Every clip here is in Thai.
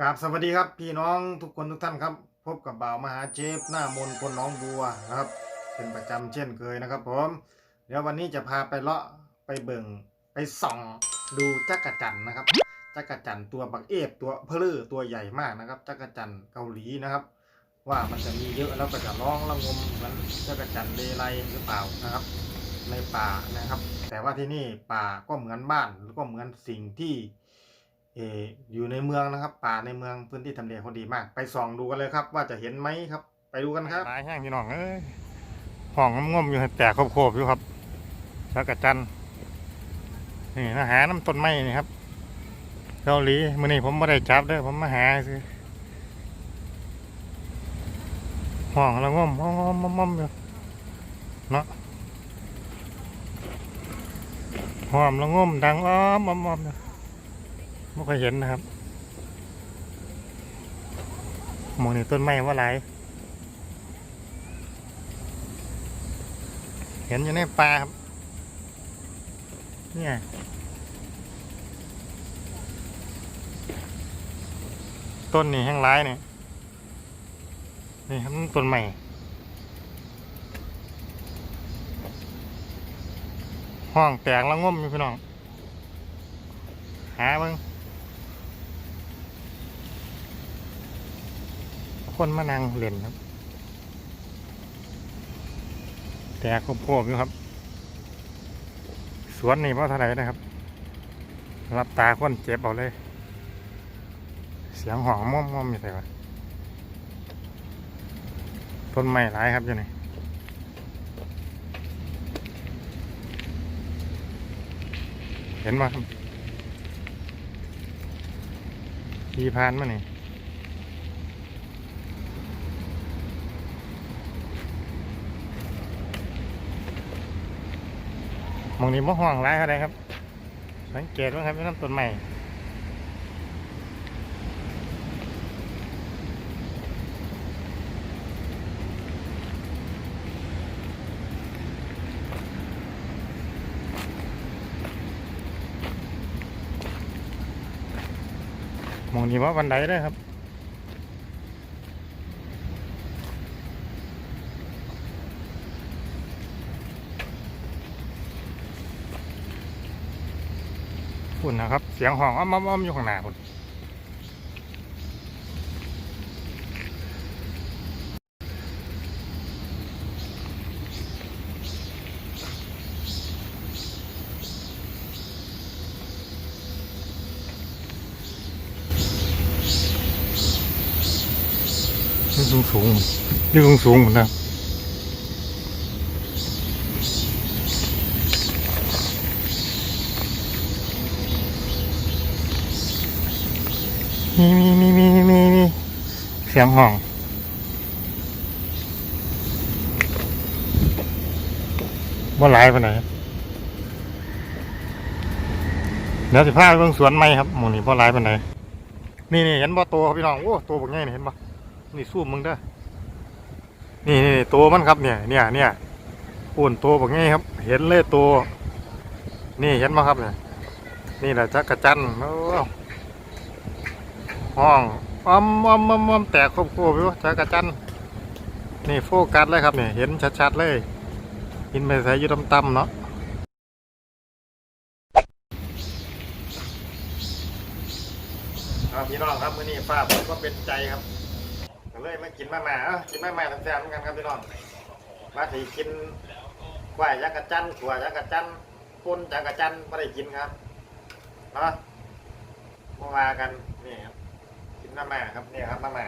กราบสวัสดีครับพี่น้องทุกคนทุกท่านครับ พบกับบ่าวมหาเชฟหน้ามนต์คนน้องบัวนะครับ เป็นประจำเช่นเคยนะครับผมเดี๋ยววันนี้จะพาไปเลาะไปเบิ่งไปส่องดูจักรจันนะครับจักรจันตัวบักเอฟตัวเพลือตัวใหญ่มากนะครับจักรจันเกาหลีนะครับ ว่ามันจะมีเยอะแล้วก็จะร้องระงมเหมือนจักรจันเลไลหรือเปล่านะครับ ในป่านะครับ แต่ว่าที่นี่ป่าก็เหมือนบ้านแล้วก็เหมือนสิ่งที่ เอออยู่ในเมืองนะครับ ป่าในเมืองพื้นที่ทำเลเขาดีมาก ไปส่องดูกันเลยครับ ว่าจะเห็นไหมครับ ไปดูกันครับตายแห้งพี่น้องเอ้ยห้องงมๆอยู่ให้แตกโคบๆอยู่ครับแล้วกระจันนี่มาหาน้ำต้นไม้นี่ครับเกาหลีมื่อนี้ผมไม่ได้จับเด้อผมมาหาซื้อห้องแล้วงมงมมมๆอยู่เนาะห้อมแล้วงมดังอ้อมมอมๆอยู่ ไม่ค่อยเห็นนะครับมองนี่ต้นไม้ว่าหลายเห็นอยู่ในป่าครับ เนี่ยต้นนี่แห้งร้ายเนี่ยนี่ครับต้นใหม่ห้องแตกแล้วง่มอยู่พี่น้อง หาเบิ่ง คนมานั่งเล่นครับ แต่ครบครบอยู่ครับ สวนนี่เพราะเท่าไหร่นะครับ รับตาคนเจ็บเอาเลย เสียงห้องม่อมม่อมอยู่ไหนวะต้นไม้หลายครับอยู่นี่เห็นไหมครับขี่พานมานี่ มองนี้มะห่วงร้ายเท่าไรครับ สังเกตว่าครับเป็นน้ำต้นใหม่มองนี้ว่าวันใดได้ครับุ่นนะครับ เสียงห้องอ้อมอ้อมๆอยู่ข้างหน้าคุณนี่สูงสูงนี่สูงสูงเหมือนกัน มีมีมีมีมีมีเสียงห้องว่าหลายปไหนเดี๋ยวสิพาไปเบิ่งสวนไม้ครับหมู่นี้บ่หลายปไหนนี่นี่เห็นบ่ตัวพี่น้อง โอ้ตัวบักใหญ่นี่เห็นบ่นี่ซูมมึงเด้นี่นี่ตัวมันครับเนี่ย เนี่ยเนี่ยปูนตัวบักใหญ่ครับ เห็นเลยตัว นี่เห็นบ่ครับเนี่ย นี่แหละจักรจันทร์โอ้ ห้องอ้อมอ้อมอ้อมอ้อมแตกโครบคบอยู่จักรจันนี่โฟกัสเลยครับเนี่ยเห็นชัดๆเลยหินไปใส่อยู่ต่ำๆเนาะพี่น้องครับมื้อนี้ฟ้าผมก็เป็นใจครับเลยมากินมาม่าเอ้ากินมาม่าแซ่บๆเหมือนกันครับพี่น้องมาถีกินกล้วยจักรจันทร์ถั่วจักรจันปุ้นจักรจันไม่ได้กินครับเนาะมาว่ากันนี่ครับ มาม่าครับเนี่ยครับมาม่า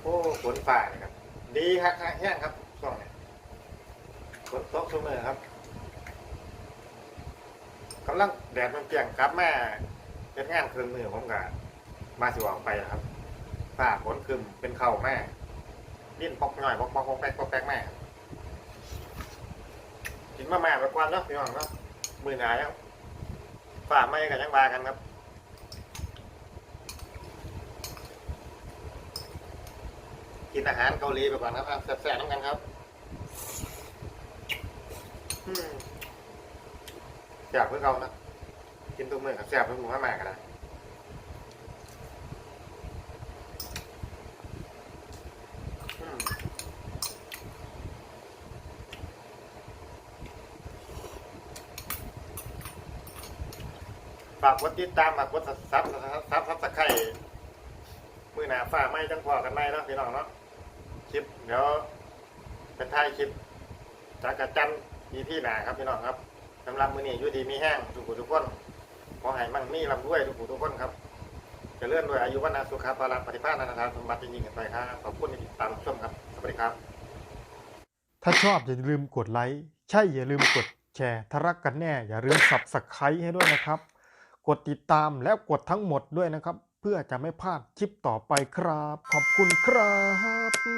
โอ้ฝนฝ่านี่ครับ ดีครับแห้งครับช่วงนี้ฝนตกชั่วโมงครับกำลังแดดมันเปรียงกลับมาเป็นงานเครื่องมือผมกับมาสิวออกไปนะครับฝ่าฝนคืมเป็นเข่าแม่ดิ้นปอกหน่อยปอกปอกปอกแป๊กปอกแป๊กแม่กินมาม่าไปกวนเนาะพี่น้องเนาะมือหนาแล้วฝ่าไม่กันยังบากันครับ กินอาหารเกาหลีไปก่อนครับแสบๆน้ำกันครับแยบเพื่อเขานะกินตัวมือครับแสบเพื่อหมูมากๆกันนะฝากกดติดตามฝากกดซับซับซับซับสไข่มือหนาฝ่าไม่จังพอกันไม่เนาะพี่น้องเนาะ ลิปเดี๋ยวเป็นท้ายคลิปจากกระจันอีพี่หนาครับพี่น้องครับสำหรับมือนี้อยู่ดีมีแห้งทุกผู้ทุกคนขอให้มั่งมีลำด้วยทุกผู้ทุกคนครับจะเลื่อนด้วยอายุวันาสุขาภาระปฏิภาณนันทานสมบัติยิ่งๆกันไปครับขอบคุณที่ติดตามชมครับสวัสดีครับ ถ้าชอบอย่าลืมกดไลค์ใช่อย่าลืมกดแชร์ถ้ารักกันแน่ อย่าลืมสับสไครให้ด้วยนะครับ กดติดตามแล้วกดทั้งหมดด้วยนะครับ เพื่อจะไม่พลาดคลิปต่อไปครับ ขอบคุณครับ